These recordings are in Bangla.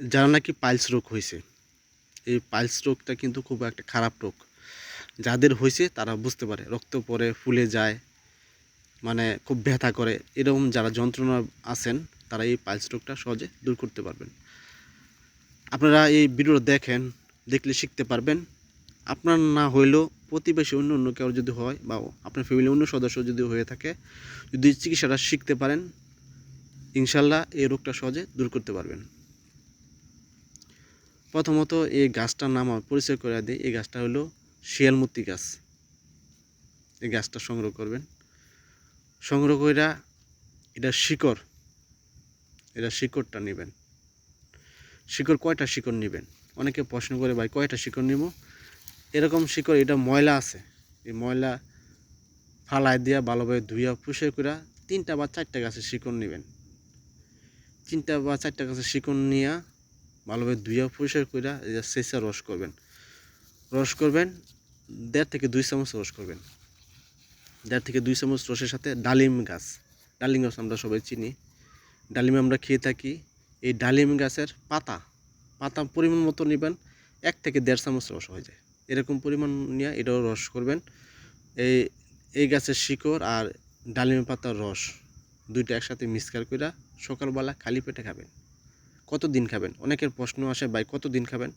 যারা নাকি পাইলস রোগ হয়েছে, এই পাইলস রোগটা কিন্তু খুব একটা খারাপ রোগ। যাদের হয়েছে তারা বুঝতে পারে, রক্ত পড়ে ফুলে যায় মানে খুব ব্যথা করে। এরকম যারা যন্ত্রণা আছেন, তারা এই পাইলস রোগটা সহজে দূর করতে পারবেন। আপনারা এই ভিডিওটা দেখেন, দেখলে শিখতে পারবেন। আপনার না হইলেও প্রতিবেশী অন্য অন্য কেউ যদি হয় বা আপনার ফ্যামিলির অন্য সদস্য যদি হয়ে থাকে, যদি চিকিৎসাটা শিখতে পারেন, ইনশাল্লাহ এই রোগটা সহজে দূর করতে পারবেন। প্রথমত এই গাছটার নাম আমি পরিচয় করে দিই। এই গাছটা হলো শিয়ালমূর্তি গাছ। এই গাছটা সংগ্রহ করবেন। সংগ্রহ কইরা এটা শিকড়, এটা শিকড়টা নেবেন। শিকড় কয়টা শিকড় নেবেন? অনেকে প্রশ্ন করে, ভাই, কয়টা শিকড় নিব? এরকম শিকড়, এটা ময়লা আছে। এই ময়লা ফালাই দিয়া ভালোভাবে ধুইয়া পুষে করে তিনটা বা চারটা গাছের শিকড় নেবেন। তিনটা বা চারটা গাছের শিকড় নিয়ে ভালোভাবে ধুইয়া পরিষ্কার করে সেচা রস করবেন। রস করবেন, দেড় থেকে দুই চামচ রস করবেন। দেড় থেকে দুই চামচ রসের সাথে ডালিম গাছ। ডালিম গাছ আমরা সবাই চিনি। ডালিম আমরা খেয়ে থাকি। এই ডালিম গাছের পাতা পাতা পরিমাণ মতো নেবেন, এক থেকে দেড় চামচ রস হয়ে যায়। এরকম পরিমাণ নিয়ে এটাও রস করবেন। এই এই গাছের শিকড় আর ডালিম পাতার রস দুইটা একসাথে মিক্সকার করে সকালবেলা খালি পেটে খাবেন। কত দিন খাবেন? অনেকের প্রশ্ন আসে, ভাই কত দিন খাবেন?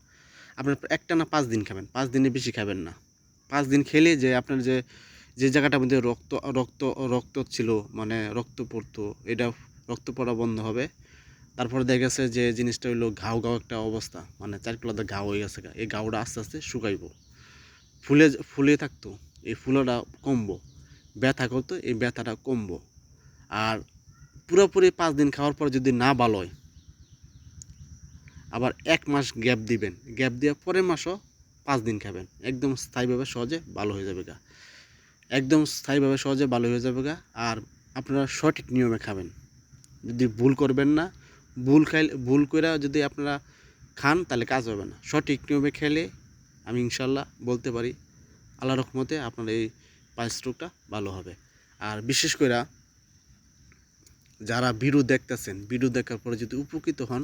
আপনার একটা না পাঁচ দিন খাবেন? পাঁচ দিনে বেশি খাবেন না। পাঁচ দিন খেলে যে আপনার যে যে জায়গাটার মধ্যে রক্ত রক্ত রক্ত ছিল মানে রক্ত পড়তো, এটা রক্ত পড়া বন্ধ হবে। তারপরে দেখা গেছে যে জিনিসটা হইল ঘাও ঘাও একটা অবস্থা মানে চারকলাতে ঘাও হয়ে গেছে এই ঘাওটা আস্তে আস্তে শুকাইব। ফুলে ফুলে থাকতো, এই ফুলটা কমবো। ব্যথা করতো, এই ব্যথাটা কমবো। আর পুরোপুরি পাঁচ দিন খাওয়ার পর যদি না ভালো হয় আবার এক মাস গ্যাপ দিবেন। গ্যাপ দেওয়ার পরের মাসও পাঁচ দিন খাবেন। একদম স্থায়ীভাবে সহজে ভালো হয়ে যাবে গা। একদম স্থায়ীভাবে সহজে ভালো হয়ে যাবে গা। আর আপনারা সঠিক নিয়মে খাবেন। যদি ভুল করবেন না, ভুল খাইলে, ভুল করে যদি আপনারা খান, তাহলে কাজ হবে না। সঠিক নিয়মে খেলে আমি ইনশাল্লাহ বলতে পারি আল্লাহ রহমতে আপনার এই পাইলস রোগটা ভালো হবে। আর বিশেষ করে যারা ভিডিও দেখতেছেন ভিডিও দেখার পরে যদি উপকৃত হন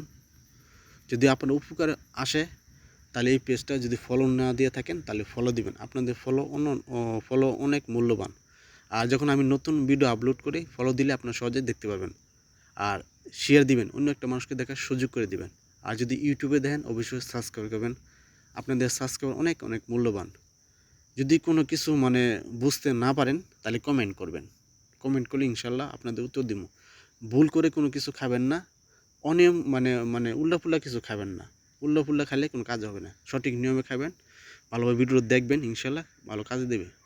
যদি আপনার উপকার আসে, তাহলে এই পেজটা যদি ফলো না দিয়ে থাকেন, তাহলে ফলো দিবেন। আপনাদের ফলো অন্য ফলো অনেক মূল্যবান। আর যখন আমি নতুন ভিডিও আপলোড করি ফলো দিলে আপনার সহজে দেখতে পাবেন। আর শেয়ার দিবেন, অন্য একটা মানুষকে দেখার সুযোগ করে দিবেন। আর যদি ইউটিউবে দেখেন, অবশ্যই সাবস্ক্রাইব করবেন। আপনাদের সাবস্ক্রাইব অনেক অনেক মূল্যবান। যদি কোনো কিছু মানে বুঝতে না পারেন, তাহলে কমেন্ট করবেন। কমেন্ট করলে ইনশাল্লাহ আপনাদের উত্তর দিব। ভুল করে কোনো কিছু খাবেন না। অনিয়ম মানে মানে উল্লাফুল্লা কিছু খাবেন না। উল্লাফুল্লা খাইলে কোনো কাজ হবে না। সঠিক নিয়মে খাবেন, ভালোভাবে ভিডিও দেখবেন, ইনশাল্লাহ ভালো কাজে দেবে।